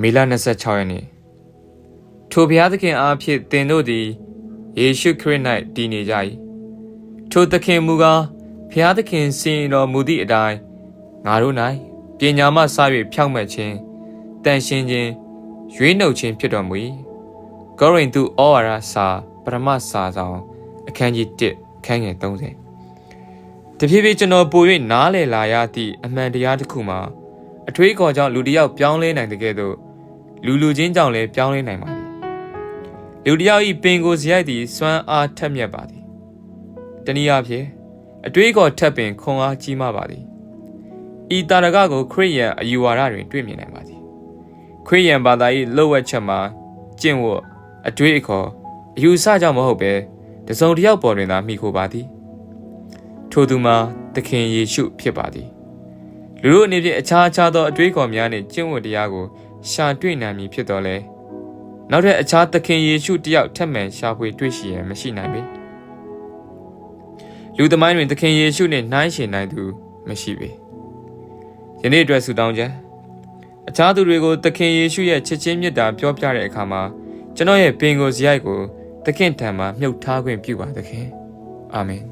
မေလ26ရက်နေ့ထိုဘုရားသခင်အားဖြင့်သင်တို့သည်ယေရှုခရစ်၌တည်နေကြ၏ထိုသခင်မူကားဘုရားသခင်စင်တော်မူသည့်အတိုင်းငါတို့၌ပညာမှစ၍ဖြောင့်မတ်ခြင်းတန်ရှင်းခြင်းရွေးနှုတ်ခြင်းဖြစ်တော်မူ၏ကောရိန္သုဩဝါဒစာပထမစာဆောင်အခန်းကြီး1အခန်းငယ်30တဖြည်းဖြည်းကျွန်တော်ပို၍နားလည်လာရသည့်အမှန်တရားတစ်ခုမှာ အထွေးခေါ်ကြောင့်လူတစ်ယောက်ပြောင်းလဲနိုင်တဲ့ကဲ့သို့လူလူချင်းကြောင့်လည်းပြောင်းလဲနိုင်ပါသည်လူတစ်ယောက်၏ပင်ကိုယ်စရိုက်သည်စွမ်းအားထက်မြက်ပါသည်တနည်းအားဖြင့်အတွေးခေါ်ထက်ပင်ခွန်အားကြီးမားပါသည်ဤတာရကကိုခရိယန်အယူဝါဒတွင်တွေ့မြင်နိုင်ပါသည်ခရိယန်ဘာသာ၏လှုပ်ဝက်ချက်မှာကျင့်ဝတ်အတွေးအခေါ်အယူဆကြောင့်မဟုတ်ဘဲတစုံတစ်ယောက်ပေါ်တွင်သာမိခိုပါသည်ထိုသူမှာသခင်ယေရှုဖြစ်ပါသည် လူတို့အနေဖြင့်အခြားအခြားသောအတွေးခေါ်များနှင့်ကျင့်ဝတ်တရားကိုရှာတွေ့နိုင်မည်ဖြစ်တော်လဲနောက်ထပ်အခြားသခင်ယေရှုတယောက်ထပ်မံရှာဖွေတွေ့ရှိရန်မရှိနိုင်ပေလူသမိုင်းတွင်သခင်ယေရှုနှင့်နှိုင်းယှဉ်နိုင်သူမရှိပေယနေ့အတွက်ဆုတောင်းခြင်းအခြားသူတွေကိုသခင်ယေရှုရဲ့ချစ်ချင်းမြတ်တာပြောပြတဲ့အခါမှာကျွန်တော်ရဲ့ပင်ကိုယ်စရိုက်ကိုသခင်ထံမှာမြုပ်ထားခွင့်ပြုပါသခင်အာမင်